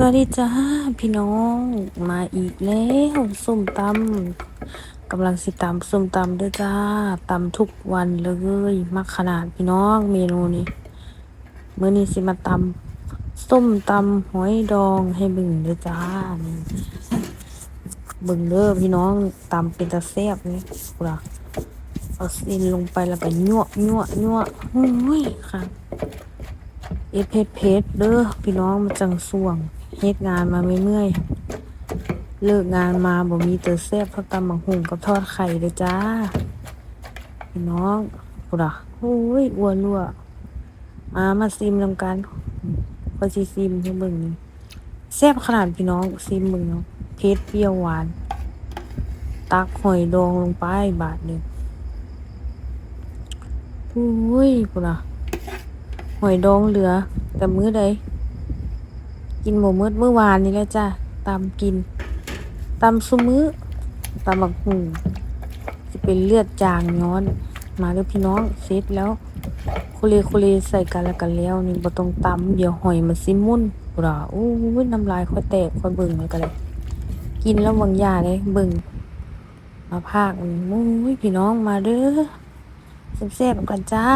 สวัสดีจ้าพี่น้องมาอีกแล้วส้มตำกำลังสิตำส้มตำเด้วยจ้าตำทุกวันเลยมักขนาดพี่น้องเมนูนี้มื้อนี้สิมาตำส้มตำหอยดองให้บึงเด้วยจ้านี่บึงเด้อพี่น้องตำเป็นตะแซบนี่กูละเอาซีนลงไปแล้วก็ยั่วยั่วยั่วโอ้ยค่ะเอเพชเพชเด้อพี่น้องมาจังส่วง เฮ็ดงานมาไม่เมื่อย เลิกงานมาบ่มีเตอแซ่บเท่าตำบักหุ่งกับทอดไข่เด้จ้าพี่น้องปุระโอ้ยอ้วนรั่วมามาซิมนำกันพอสิซิมให้เบิ่งนี่แซ่บขนาดพี่น้องซิมเบิ่งเนาะเผ็ดเปรี้ยวหวาน ตักหอยดองลงไปบาทหนึงโอ้ยปุระหอยดองเหลือ แต่มื้อใด กินหมูมืดเมื่อวานนี้แล้วจ้ะตามกินตามซุมื้อตามบักหูจะเป็นเลือดจางย้อน มาเลยพี่น้องเสร็จแล้วโคเลโคเลใส่กันแล้วกันแล้วนี่บ่ต้องตำเดี๋ยวหอยมันสิมุนปุราอู้ยน้ำลายค่อยแตกค่อยเบิ่งเลยกันเลยกินแล้วบางยาเลยเบิ่งมาภาคโอ้ยพี่น้องมาเด้อแซ่บๆกันจ้า